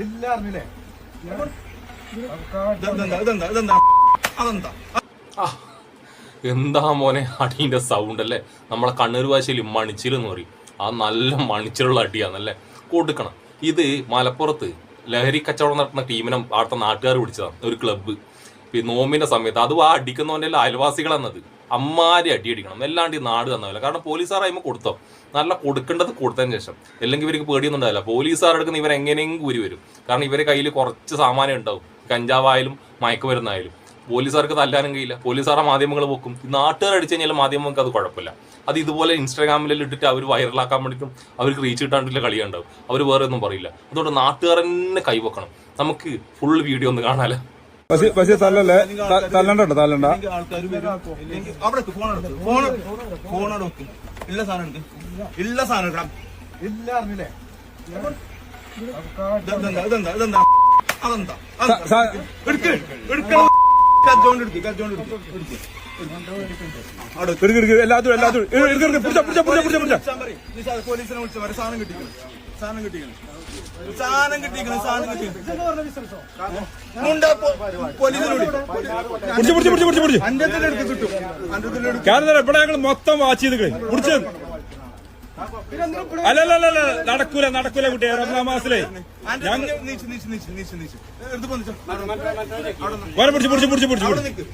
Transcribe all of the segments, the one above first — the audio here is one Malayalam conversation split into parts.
ഇല്ല അറിഞ്ഞില്ലേ? എന്താ മോനെ അടീന്റെ സൗണ്ട് അല്ലേ? നമ്മളെ കണ്ണൂർ ഭാഷയിൽ മണിച്ചിൽ എന്ന് പറയും. ആ നല്ല മണിച്ചിലുള്ള അടിയാണല്ലേ? കൊടുക്കണം. ഇത് മലപ്പുറത്ത് ലഹരി കച്ചവടം നടത്തുന്ന ടീമിനെ അവിടുത്തെ നാട്ടുകാർ പിടിച്ചതാണ്. ഒരു ക്ലബ്ബ് നോമിന്റെ നോമ്പിന്റെ സമയത്ത്. അതും ആ അടിക്കുന്നവന്റെ അയൽവാസികളാണത് അമ്മാരി അടിയടിക്കണം. അല്ലാണ്ട് ഈ നാട് തന്നല്ല കാരണം പോലീസുകാർ അതിന് കൊടുത്തോ? നല്ല കൊടുക്കേണ്ടത് കൊടുത്തതിന് ശേഷം. അല്ലെങ്കിൽ ഇവർക്ക് പേടിയൊന്നും ഉണ്ടാവില്ല. പോലീസുകാർ എടുക്കുന്ന ഇവർ എങ്ങനെയെങ്കിലും ഊരി വരും. കാരണം ഇവരെ കയ്യിൽ കുറച്ച് സാമാനം ഉണ്ടാവും. കഞ്ചാവായാലും മയക്കുമരുന്നായാലും പോലീസുകാർക്ക് തല്ലാനും കഴിയില്ല. പോലീസുകാരുടെ മാധ്യമങ്ങൾ പോക്കും നാട്ടുകാർ അടിച്ചു കഴിഞ്ഞാൽ മാധ്യമങ്ങൾക്ക് അത് കുഴപ്പമില്ല. അത് ഇതുപോലെ ഇൻസ്റ്റാഗ്രാമിൽ ഇട്ടിട്ട് അവർ വൈറലാക്കാൻ വേണ്ടിയിട്ടും അവർക്ക് റീച്ച് കിട്ടാണ്ടില്ല കളിയുണ്ടാവും. അവർ വേറെ ഒന്നും പറയില്ല. അതുകൊണ്ട് നാട്ടുകാർ തന്നെ കൈവക്കണം നമുക്ക് ഫുൾ വീഡിയോ ഒന്ന് കാണാലോ? പക്ഷേ പക്ഷേ തല്ലല്ലേ തല്ലണ്ടോ തല്ലണ്ട ആൾക്കാർ അവിടെ ഫോൺ എടുക്ക്. ഫോൺ ഫോൺ അവിടെ വെക്ക്. ഇല്ല സാധനം എടുക്ക്. ഇല്ല സാധനം എടുക്കാം. ഇല്ല അറിഞ്ഞില്ലേ? ഇതെന്താ ഇതെന്താ ഇതെന്താ അതെന്താ അതെന്താ? സ- എടുക്ക് എടുക്ക്. കച്ചോണ്ട് എടുക്ക്. കച്ചോണ്ട് എടുക്ക്. എടുക്ക്. എല്ലാത്തും പോലീസിനെ വിളിച്ചു സാധനം കിട്ടിക്കണം. സാധനം കിട്ടിക്കണം. സാധനം കിട്ടിക്കണം സാധനം കിട്ടിക്കണം. മൊത്തം വാച്ച് ചെയ്ത് കഴിഞ്ഞു. പിടിച്ച്. അല്ല അല്ല അല്ല അല്ല നടക്കൂല നടക്കൂല കുട്ടി റമദാൻ മാസത്തിലെ. പിടിച്ച് പിടിച്ച് പിടിച്ച് പിടിച്ച്.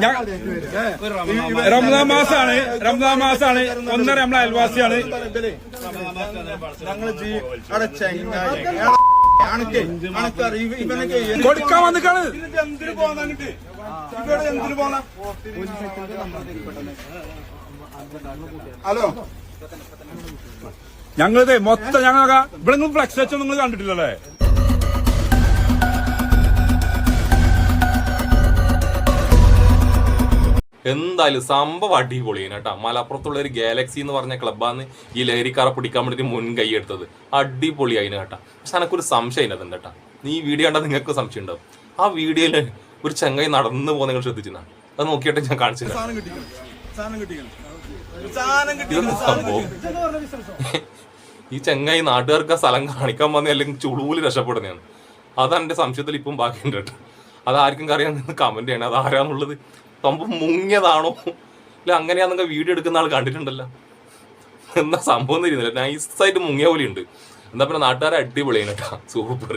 ഞാൻ- റംസാൻ മാസാണ് റമദാൻ മാസാണ്. ഒന്നര നമ്മളെ അയൽവാസിയാണ്. അവിടെ കൊടുക്കാൻ വന്നിക്കാണ്. എന്തിനു ഇവിടെ എന്തിനു ഹലോ? ഞങ്ങളിത് മൊത്തം ഞങ്ങളൊക്കെ ഇവിടെ ഫ്ലക്സ് വെച്ചോ നിങ്ങൾ കണ്ടിട്ടില്ലല്ലേ? എന്തായാലും സംഭവം അടിപൊളിയാണ് കേട്ടോ. മലപ്പുറത്തുള്ള ഒരു ഗാലക്സി എന്ന് പറഞ്ഞ ക്ലബ്ബാണ് ഈ ലഹരിക്കാരെ പിടിക്കാൻ വേണ്ടിയിട്ട് മുൻകൈ എടുത്തത്. അടിപൊളിയായിന് കേട്ടോ. പക്ഷെ എനക്കൊരു സംശയം അതിനകത്തുണ്ട് കേട്ടോ. നീ ഈ വീഡിയോ കണ്ടാൽ നിങ്ങൾക്ക് സംശയം ഉണ്ടാവും. ആ വീഡിയോയിൽ ഒരു ചെങ്ങായി നടന്നു പോകുന്ന നിങ്ങൾ ശ്രദ്ധിച്ചിരുന്ന? അത് നോക്കിയിട്ട് ഞാൻ കാണിച്ചു ഈ ചെങ്ങായി നാട്ടുകാർക്ക് ആ സ്ഥലം കാണിക്കാൻ വന്ന അല്ലെങ്കിൽ ചുളൂൽ രക്ഷപ്പെടുന്നതാണ്. അതാണ് എന്റെ സംശയത്തിൽ ഇപ്പം ബാക്കിയുണ്ട് കേട്ടോ. അതാർക്കും അറിയാൻ നിന്ന് കമന്റ് ചെയ്യണം. അത് ആരാന്നുള്ളത് സംഭവം മുങ്ങിയതാണോ? ഇല്ല അങ്ങനെയാണെന്നൊക്കെ വീഡിയോ എടുക്കുന്ന ആൾ കണ്ടിട്ടുണ്ടല്ലോ. എന്നാ സംഭവം തരുന്നില്ല നൈസായിട്ട് മുങ്ങിയ പോലെ ഉണ്ട്. എന്താ പിന്നെ നാട്ടുകാരെ അടിപൊളിയാണ് കേട്ടോ. സൂപ്പർ